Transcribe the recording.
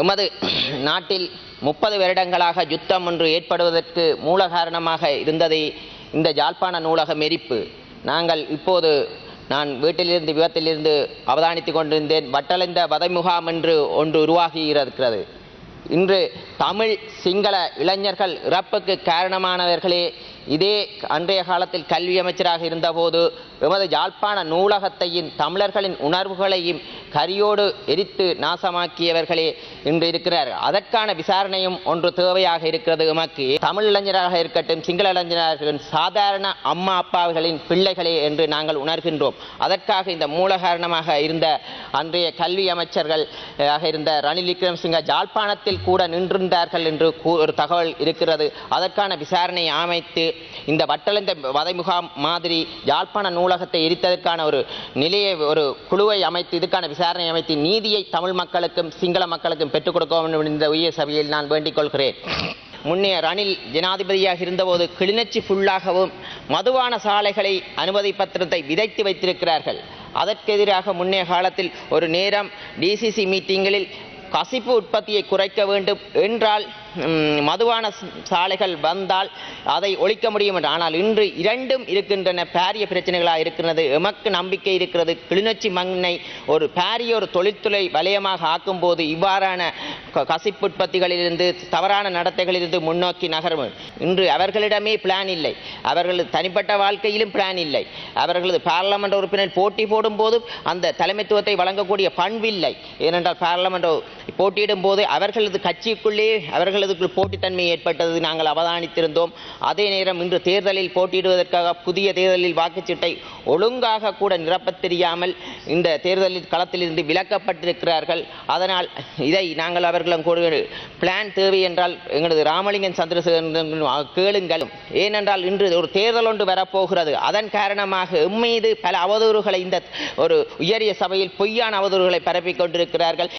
எமது நாட்டில் முப்பது வருடங்களாக யுத்தம் ஒன்று ஏற்படுவதற்கு மூல காரணமாக இருந்தது இந்த யாழ்ப்பாண நூலகம் எரிப்பு. நாங்கள் இப்போது நான் வீட்டிலிருந்து விபத்திலிருந்து அவதானித்துக் கொண்டிருந்தேன். வட்டளைந்த வதை முகாம் என்று ஒன்று உருவாகி இருக்கிறது இன்று தமிழ் சிங்கள இளைஞர்கள் இறப்புக்கு காரணமானவர்களே இதே அன்றைய காலத்தில் கல்வி அமைச்சராக இருந்தபோது எமது யாழ்ப்பாண நூலகத்தையும் தமிழர்களின் உணர்வுகளையும் கரியோடு எரித்து நாசமாக்கியவர்களே இன்று இருக்கிறார். அதற்கான விசாரணையும் ஒன்று தேவையாக இருக்கிறது. எமக்கு தமிழ் இளைஞராக இருக்கட்டும் சிங்கள இளைஞராக இருக்கட்டும் சாதாரண அம்மா அப்பாவுகளின் பிள்ளைகளே என்று நாங்கள் உணர்கின்றோம். அதற்காக இந்த மூல காரணமாக இருந்த அன்றைய கல்வி அமைச்சர்கள் ஆக இருந்த ரணில் விக்ரமசிங்க ஜாழ்ப்பாணத்தில் கூட நின்றிருந்தார்கள் என்று ஒரு தகவல் இருக்கிறது. அதற்கான விசாரணை அமைத்து இந்த வட்டளந்த வதை முகாம் மாதிரி யாழ்ப்பாண நூலகத்தை எரித்ததற்கான ஒரு நிலையை ஒரு குழுவை அமைத்து இதுக்கான விசாரணை அமைத்து நீதியை தமிழ் மக்களுக்கும் சிங்கள மக்களுக்கும் பெற்றுக் கொடுக்க வேண்டும் இந்த உயர் சபையில் நான் வேண்டிக் கொள்கிறேன். முன்னே ரணில் ஜனாதிபதியாக இருந்தபோது கிளிநொச்சி ஃபுல்லாகவும் மதுவான சாலைகளை அனுமதி பத்திரத்தை விதைத்து வைத்திருக்கிறார்கள். அதற்கெதிராக முன்னே காலத்தில் ஒரு நேரம் டிசிசி மீட்டிங்களில் கசிப்பு உற்பத்தியை குறைக்க வேண்டும் என்றால் மதுவான சாலைகள் வந்தால் அதை ஒழிக்க முடியும் என்று. ஆனால் இன்று இரண்டும் இருக்கின்றன. பாரிய பிரச்சனைகளாக இருக்கிறது எமக்கு நம்பிக்கை இருக்கிறது. கிளிநொச்சி மண்ணை ஒரு பாரிய ஒரு தொழில்துறை வலயமாக ஆக்கும்போது இவ்வாறான க- கசிப்பு உற்பத்திகளிலிருந்து தவறான நடத்தைகளிலிருந்து முன்னோக்கி நகரும். இன்று அவர்களிடமே பிளான் இல்லை. அவர்களது தனிப்பட்ட வாழ்க்கையிலும் பிளான் இல்லை. அவர்களது பாராளுமன்ற உறுப்பினர் போட்டி போடும்போது அந்த தலைமைத்துவத்தை வழங்கக்கூடிய பண்பில்லை. ஏனென்றால் பாராளுமன்ற போட்டியிடும் போது அவர்களது கட்சிக்குள்ளே அவர்களதுக்குள் போட்டித்தன்மை ஏற்பட்டது. நாங்கள் அவதானித்திருந்தோம். அதே நேரம் இன்று தேர்தலில் போட்டியிடுவதற்காக புதிய தேர்தலில் வாக்குச்சீட்டை ஒழுங்காக கூட நிரப்பத் தெரியாமல் இந்த தேர்தலில் களத்திலிருந்து விலக்கப்பட்டிருக்கிறார்கள். அதனால் இதை நாங்கள் அவர்களும் கூட பிளான் தேவை என்றால் எங்களது ராமலிங்கன் சந்திரசேகரன் கேளுங்கள். ஏனென்றால் இன்று ஒரு தேர்தல் ஒன்று வரப்போகிறது. அதன் காரணமாக எம்மீது பல அவதூறுகளை இந்த ஒரு உயரிய சபையில் பொய்யான அவதூறுகளை பரப்பிக் கொண்டிருக்கிறார்கள்.